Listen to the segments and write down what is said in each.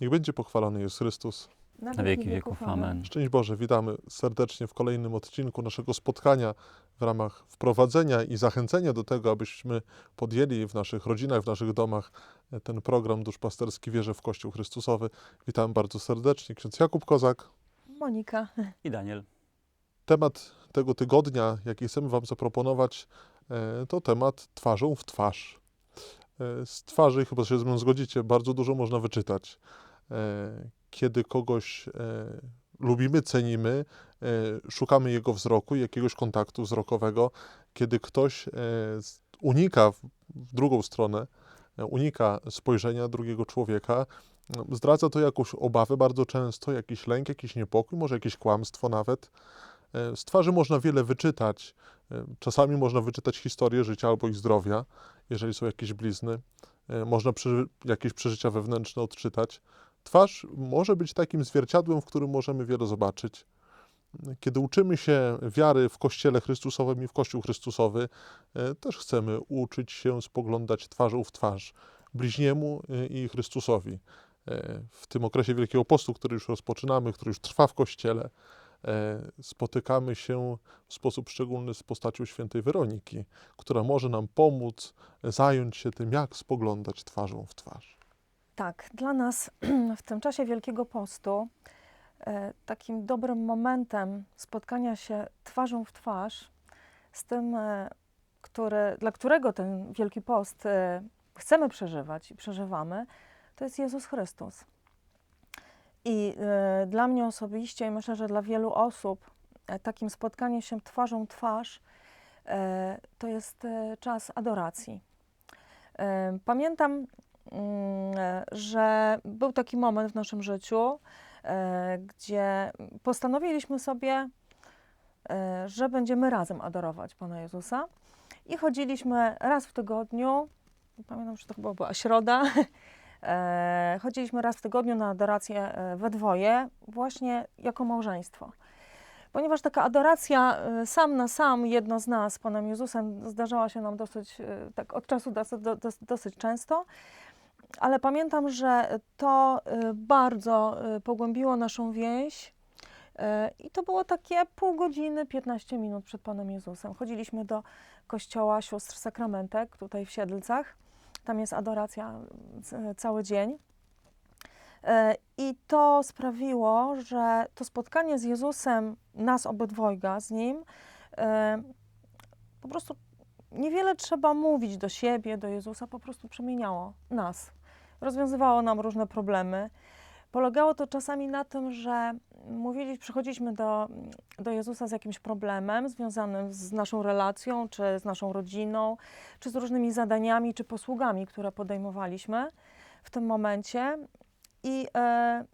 Niech będzie pochwalony jest Chrystus. Na wieki wieków. Amen. Szczęść Boże, witamy serdecznie w kolejnym odcinku naszego spotkania w ramach wprowadzenia i zachęcenia do tego, abyśmy podjęli w naszych rodzinach, w naszych domach ten program duszpasterski Wierzę w Kościół Chrystusowy. Witam bardzo serdecznie. Ksiądz Jakub Kozak. Monika. I Daniel. Temat tego tygodnia, jaki chcemy Wam zaproponować, e, to temat twarzą w twarz. E, Z twarzy, chyba się ze mną zgodzicie, bardzo dużo można wyczytać. E, Kiedy kogoś e, lubimy, cenimy, e, szukamy jego wzroku, jakiegoś kontaktu wzrokowego, kiedy ktoś unika w drugą stronę, unika spojrzenia drugiego człowieka, no, zdradza to jakąś obawę bardzo często, jakiś lęk, jakiś niepokój, może jakieś kłamstwo nawet. Z twarzy można wiele wyczytać. Czasami można wyczytać historię życia albo i zdrowia, jeżeli są jakieś blizny. Można jakieś przeżycia wewnętrzne odczytać. Twarz może być takim zwierciadłem, w którym możemy wiele zobaczyć. Kiedy uczymy się wiary w Kościele Chrystusowym i w Kościół Chrystusowy, e, też chcemy uczyć się spoglądać twarzą w twarz bliźniemu e, i Chrystusowi. E, W tym okresie Wielkiego Postu, który już rozpoczynamy, który już trwa w Kościele, spotykamy się w sposób szczególny z postacią świętej Weroniki, która może nam pomóc zająć się tym, jak spoglądać twarzą w twarz. Tak, dla nas w tym czasie Wielkiego Postu e, takim dobrym momentem spotkania się twarzą w twarz z tym, e, który, dla którego ten Wielki Post e, chcemy przeżywać i przeżywamy, to jest Jezus Chrystus. I dla mnie osobiście, i myślę, że dla wielu osób, takim spotkaniem się twarzą w twarz to jest czas adoracji. Pamiętam, że był taki moment w naszym życiu, e, gdzie postanowiliśmy sobie, e, że będziemy razem adorować Pana Jezusa. I chodziliśmy raz w tygodniu, pamiętam, że to chyba była środa, e, chodziliśmy raz w tygodniu na adorację e, we dwoje, właśnie jako małżeństwo. Ponieważ taka adoracja e, sam na sam, jedno z nas, Panem Jezusem, zdarzała się nam dosyć, e, tak od czasu do, dosyć często, ale pamiętam, że to e, bardzo e, pogłębiło naszą więź e, i to było takie pół godziny, 15 minut przed Panem Jezusem. Chodziliśmy do kościoła sióstr sakramentek tutaj w Siedlcach. Tam jest adoracja cały dzień. I to sprawiło, że to spotkanie z Jezusem, nas obydwojga z Nim, po prostu niewiele trzeba mówić do siebie, do Jezusa, po prostu przemieniało nas. Rozwiązywało nam różne problemy. Polegało to czasami na tym, że mówili, przychodziliśmy do, do Jezusa z jakimś problemem związanym z naszą relacją, czy z naszą rodziną, czy z różnymi zadaniami, czy posługami, które podejmowaliśmy w tym momencie. I e,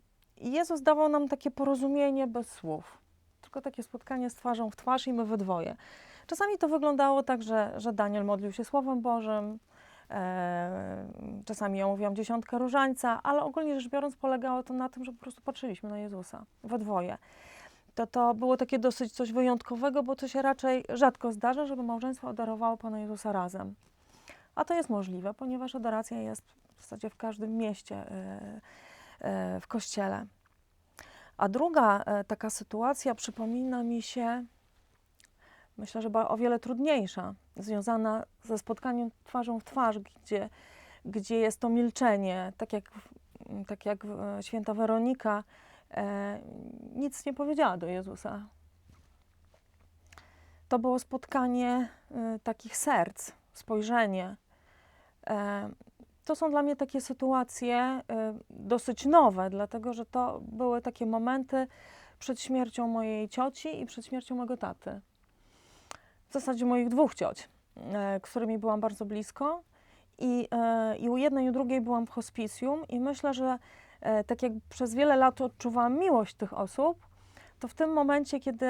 Jezus dawał nam takie porozumienie bez słów. Tylko takie spotkanie z twarzą w twarz i my we dwoje. Czasami to wyglądało tak, że, że Daniel modlił się Słowem Bożym, czasami ja mówiłam dziesiątkę różańca, ale ogólnie rzecz biorąc polegało to na tym, że po prostu patrzyliśmy na Jezusa we dwoje. To, to było takie dosyć coś wyjątkowego, bo to się raczej rzadko zdarza, żeby małżeństwo adorowało Pana Jezusa razem. A to jest możliwe, ponieważ adoracja jest w zasadzie w każdym mieście e, e, w kościele. A druga e, taka sytuacja przypomina mi się, myślę, że o wiele trudniejsza, związana ze spotkaniem twarzą w twarz, gdzie, gdzie jest to milczenie, tak jak, tak jak e, święta Weronika e, nic nie powiedziała do Jezusa. To było spotkanie e, takich serc, spojrzenie. E, to są dla mnie takie sytuacje y, dosyć nowe, dlatego że to były takie momenty przed śmiercią mojej cioci i przed śmiercią mojego taty. W zasadzie moich dwóch cioć, e, którymi byłam bardzo blisko. I, e, I u jednej i u drugiej byłam w hospicjum i myślę, że e, tak jak przez wiele lat odczuwałam miłość tych osób, to w tym momencie, kiedy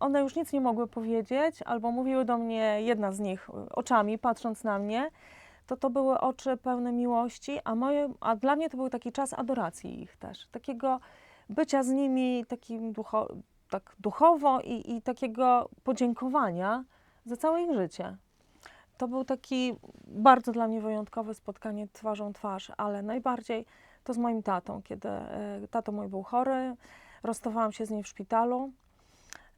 one już nic nie mogły powiedzieć, albo mówiły do mnie, jedna z nich oczami, patrząc na mnie, to to były oczy pełne miłości, a, moje, a dla mnie to był taki czas adoracji ich też, takiego bycia z nimi takim ducho, tak duchowo i, i takiego podziękowania za całe ich życie. To był taki bardzo dla mnie wyjątkowe spotkanie twarzą twarz, ale najbardziej to z moim tatą, kiedy e, tato mój był chory, rozstawałam się z nim w szpitalu.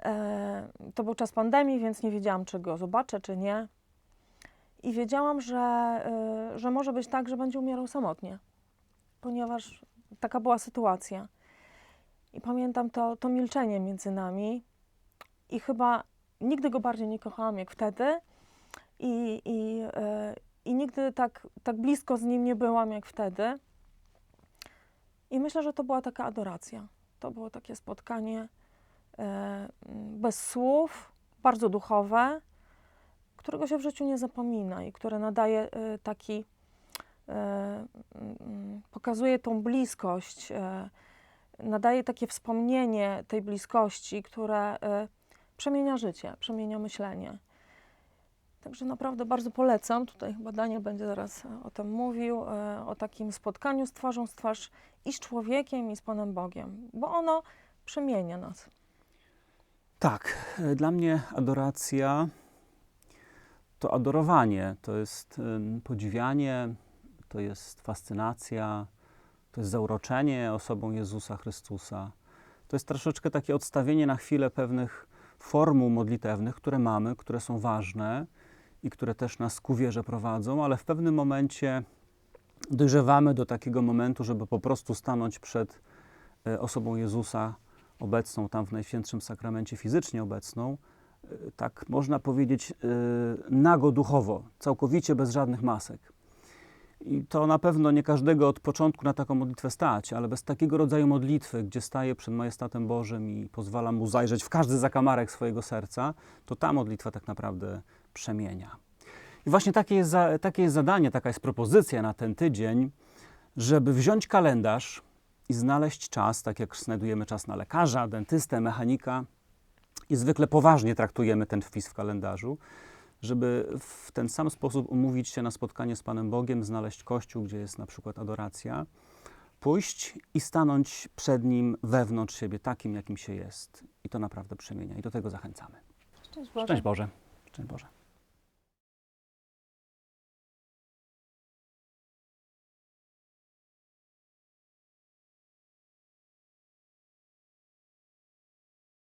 E, To był czas pandemii, więc nie wiedziałam, czy go zobaczę, czy nie. I wiedziałam, że, e, że może być tak, że będzie umierał samotnie, ponieważ taka była sytuacja. I pamiętam to, to milczenie między nami. I chyba nigdy go bardziej nie kochałam jak wtedy. I, i, e, i nigdy tak, tak blisko z nim nie byłam jak wtedy. I myślę, że to była taka adoracja. To było takie spotkanie e, bez słów, bardzo duchowe, którego się w życiu nie zapomina i które nadaje e, taki, pokazuje tą bliskość, nadaje takie wspomnienie tej bliskości, które e, przemienia życie, przemienia myślenie. Także naprawdę bardzo polecam. Tutaj chyba Daniel będzie zaraz e, o tym mówił, e, o takim spotkaniu z twarzą z twarz i z człowiekiem, i z Panem Bogiem, bo ono przemienia nas. Tak, e, dla mnie adoracja to adorowanie, to jest podziwianie, to jest fascynacja, to jest zauroczenie osobą Jezusa Chrystusa. To jest troszeczkę takie odstawienie na chwilę pewnych formuł modlitewnych, które mamy, które są ważne i które też nas ku wierze prowadzą, ale w pewnym momencie dojrzewamy do takiego momentu, żeby po prostu stanąć przed e, osobą Jezusa, obecną tam w Najświętszym Sakramencie, fizycznie obecną, e, tak można powiedzieć, e, nago duchowo, całkowicie bez żadnych masek. I to na pewno nie każdego od początku na taką modlitwę stać, ale bez takiego rodzaju modlitwy, gdzie staje przed majestatem Bożym i pozwala mu zajrzeć w każdy zakamarek swojego serca, to ta modlitwa tak naprawdę przemienia. I właśnie takie jest, za, takie jest zadanie, taka jest propozycja na ten tydzień, żeby wziąć kalendarz i znaleźć czas, tak jak znajdujemy czas na lekarza, dentystę, mechanika i zwykle poważnie traktujemy ten wpis w kalendarzu, żeby w ten sam sposób umówić się na spotkanie z Panem Bogiem, znaleźć kościół, gdzie jest na przykład adoracja, pójść i stanąć przed Nim wewnątrz siebie, takim, jakim się jest. I to naprawdę przemienia. I do tego zachęcamy. Szczęść Boże. Szczęść Boże. Szczęść Boże.